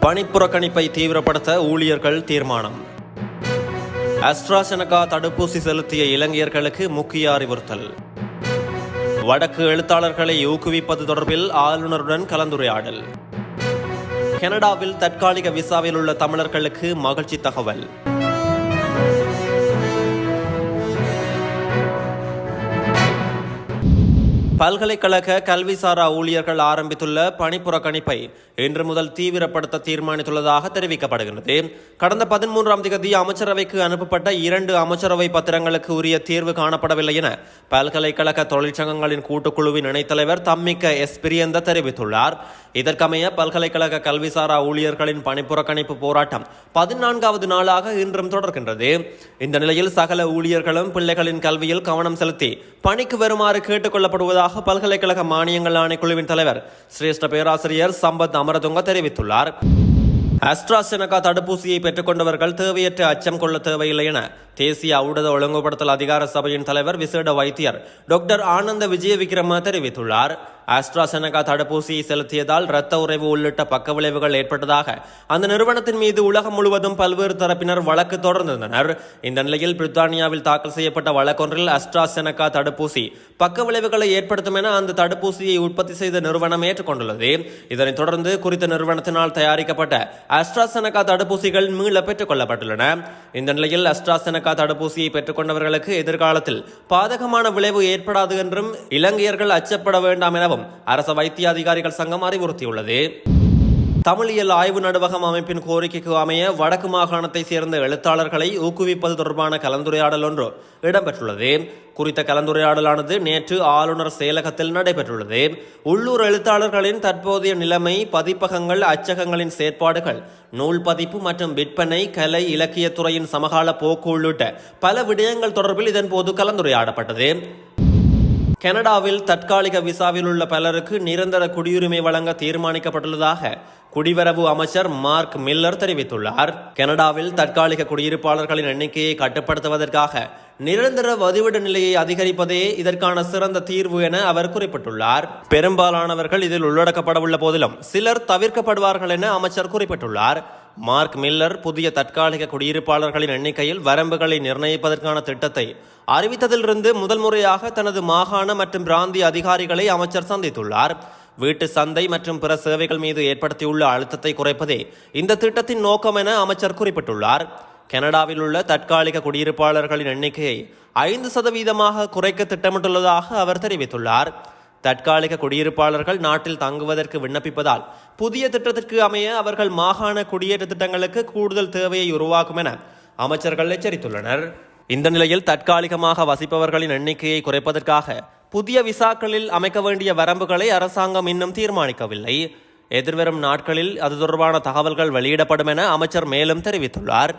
பணிப்புறக்கணிப்பை தீவிரப்படுத்த ஊழியர்கள் தீர்மானம். அஸ்ட்ராசெனகா தடுப்பூசி செலுத்திய இலங்கையர்களுக்கு முக்கிய அறிவுறுத்தல். வடக்கு எழுத்தாளர்களை ஊக்குவிப்பது தொடர்பில் ஆளுநருடன் கலந்துரையாடல். கனடாவில் தற்காலிக விசாவில் உள்ள தமிழர்களுக்கு மகிழ்ச்சி தகவல். பல்கலைக்கழக கல்விசாரா ஊழியர்கள் ஆரம்பித்துள்ள பணிப்புறக்கணிப்பை இன்று முதல் தீவிரப்படுத்த தீர்மானித்துள்ளதாக தெரிவிக்கப்படுகிறது கடந்த பதிமூன்றாம் தேதி அமைச்சரவைக்கு அனுப்பப்பட்ட இரண்டு அமைச்சரவை பத்திரங்களுக்கு உரிய தீர்வு காணப்படவில்லை என பல்கலைக்கழக தொழிற்சங்கங்களின் கூட்டுக்குழுவின் இணைத்தலைவர் தம்மிக்க எஸ். பிரியந்த தெரிவித்துள்ளார். இதற்கமைய பல்கலைக்கழக கல்விசாரா ஊழியர்களின் பணிப்புறக்கணிப்பு போராட்டம் பதினான்காவது நாளாக இன்றும் தொடர்கின்றது. இந்த நிலையில் சகல ஊழியர்களும் பிள்ளைகளின் கல்வியில் கவனம் செலுத்தி பணிக்கு வருமாறு கேட்டுக் உள்ளதாக பல்கலைக்கழக மானியங்கள் ஆணைக்குழுவின் தலைவர் சிரேஷ்ட பேராசிரியர் சம்பத் அமரதுங்க தெரிவித்துள்ளார். அஸ்ட்ராசெனகா தடுப்பூசியை பெற்றுக்கொண்டவர்கள் தேவையற்ற அச்சம் கொள்ள தேவையில்லை என தேசிய ஊடக ஒழுங்குபடுத்தல் அதிகார சபையின் தலைவர் விசேட வைத்தியர் டாக்டர் ஆனந்த விஜய விக்ரம தெரிவித்துள்ளார். ஆஸ்ட்ராசெனகா தடுப்பூசியை செலுத்தியதால் இரத்த உறைவு உள்ளிட்ட பக்க விளைவுகள் ஏற்பட்டதாக அந்த நிறுவனத்தின் மீது உலகம் முழுவதும் பல்வேறு தரப்பினர் வழக்கு தொடர்ந்திருந்தனர். இந்த நிலையில் பிரித்தானியாவில் தாக்கல் செய்யப்பட்ட வழக்கொன்றில் அஸ்ட்ராசெனகா தடுப்பூசி பக்க விளைவுகளை ஏற்படுத்தும் என அந்த தடுப்பூசியை உற்பத்தி செய்த நிறுவனம் ஏற்றுக்கொண்டுள்ளது. இதனைத் தொடர்ந்து குறித்த நிறுவனத்தினால் தயாரிக்கப்பட்ட அஸ்ட்ராசெனகா தடுப்பூசிகள் மீள பெற்றுக் கொள்ளப்பட்டுள்ளன இந்த நிலையில் அஸ்ட்ராசெனகா தடுப்பூசியை பெற்றுக்கொண்டவர்களுக்கு எதிர்காலத்தில் பாதகமான விளைவு ஏற்படாது என்றும் இலங்கையர்கள் அச்சப்பட வேண்டாம் எனவும் அரச வைத்திய அதிகாரிகள் சங்கம் அறிவுறுத்தியுள்ளது. தமிழியல் ஆய்வு நடுவகம் அமைப்பின் கோரிக்கைக்கு அமைய வடக்கு மாகாணத்தை சேர்ந்த எழுத்தாளர்களை ஊக்குவிப்பது தொடர்பான கலந்துரையாடல் ஒன்று இடம்பெற்றுள்ளது. குறித்த கலந்துரையாடலானது நேற்று ஆளுநர் செயலகத்தில் நடைபெற்றுள்ளது. உள்ளூர் எழுத்தாளர்களின் தற்போதைய நிலைமை பதிப்பகங்கள் அச்சகங்களின் செயற்பாடுகள் நூல் பதிப்பு மற்றும் விற்பனை கலை இலக்கியத்துறையின் சமகால போக்கு உள்ளிட்ட பல விடயங்கள் தொடர்பில் இதன்போது கலந்துரையாடப்பட்டது. கனடாவில் தற்காலிக விசாவில் உள்ள பலருக்கு நிரந்தர குடியுரிமை வழங்க தீர்மானிக்கப்பட்டுள்ளதாக குடிவரவு அமைச்சர் மார்க் மில்லர் தெரிவித்துள்ளார். கனடாவில் தற்காலிக குடியிருப்பாளர்களின் எண்ணிக்கையை கட்டுப்படுத்துவதற்காக நிரந்தர வதிவிட நிலையை அதிகரிப்பதே இதற்கான சிறந்த தீர்வு என அவர் குறிப்பிட்டுள்ளார். பெரும்பாலானவர்கள் இதில் உள்ளடக்கப்படவுள்ள போதிலும் சிலர் தவிர்க்கப்படுவார்கள் என அமைச்சர் குறிப்பிட்டுள்ளார். மார்க் மில்லர் புதிய தற்காலிக குடியிருப்பாளர்களின் எண்ணிக்கையில் வரம்புகளை நிர்ணயிப்பதற்கான திட்டத்தை அறிவித்ததிலிருந்து முதல் முறையாக தனது மாகாண மற்றும் பிராந்திய அதிகாரிகளை அமைச்சர் சந்தித்துள்ளார். வீட்டு சந்தை மற்றும் பிற சேவைகள் மீது ஏற்படுத்தியுள்ள அழுத்தத்தை குறைப்பதே இந்த திட்டத்தின் நோக்கம் என அமைச்சர் குறிப்பிட்டுள்ளார். கனடாவில் உள்ள தற்காலிக குடியிருப்பாளர்களின் எண்ணிக்கையை ஐந்து சதவீதமாக குறைக்க திட்டமிட்டுள்ளதாக அவர் தெரிவித்துள்ளார். தற்காலிக குடியிருப்பாளர்கள் நாட்டில் தங்குவதற்கு விண்ணப்பிப்பதால் புதிய திட்டத்திற்கு அமைய அவர்கள் மாகாண குடியேற்ற திட்டங்களுக்கு கூடுதல் தேவையை உருவாக்கும் என அமைச்சர்கள் எச்சரித்துள்ளனர். இந்த நிலையில் தற்காலிகமாக வசிப்பவர்களின் எண்ணிக்கையை குறைப்பதற்காக புதிய விசாக்களில் அமைக்க வேண்டிய வரம்புகளை அரசாங்கம் இன்னும் தீர்மானிக்கவில்லை. எதிர்வரும் நாட்களில் அது தொடர்பான தகவல்கள் வெளியிடப்படும் என அமைச்சர் மேலும் தெரிவித்துள்ளார்.